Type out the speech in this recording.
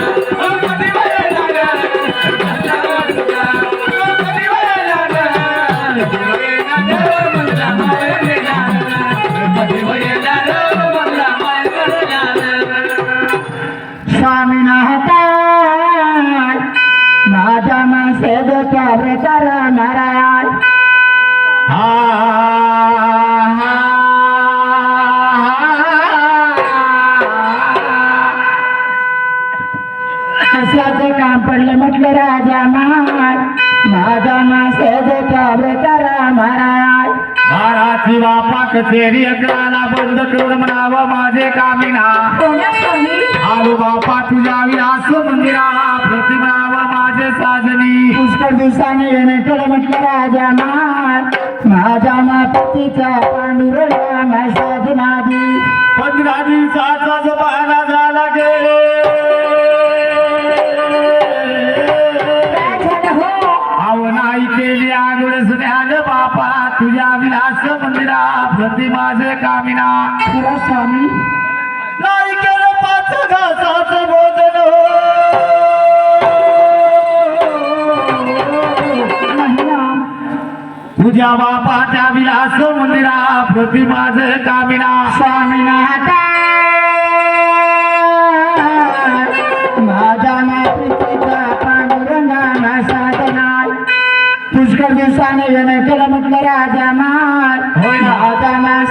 Thank you. मासाचं काम पडलं म्हटलं राजा महाराज. माझा मासा करा महाराज. महाराज बापाक कचेरी अकराला बंद करून म्हणावं माझे कामिना. आलो बापा तुझ्या विलास मंदिराला प्रतिमावं माझे साजनी. पुष्कळ दिवसाने येणे केलं म्हटलं राजा महाराज. माझ्या मातीचा पांडुरला माझा पंधरा दिवसाचा माझे कामिना. खरा स्वामी. नाही केलं पाच घासाचं भोजन. तुझ्या बापाच्या विलास मंदिरा प्रति माझे कामिना. स्वामीना. पुष्कळ दिवसाने येणं केलं म्हटलं राजा मार राजा मार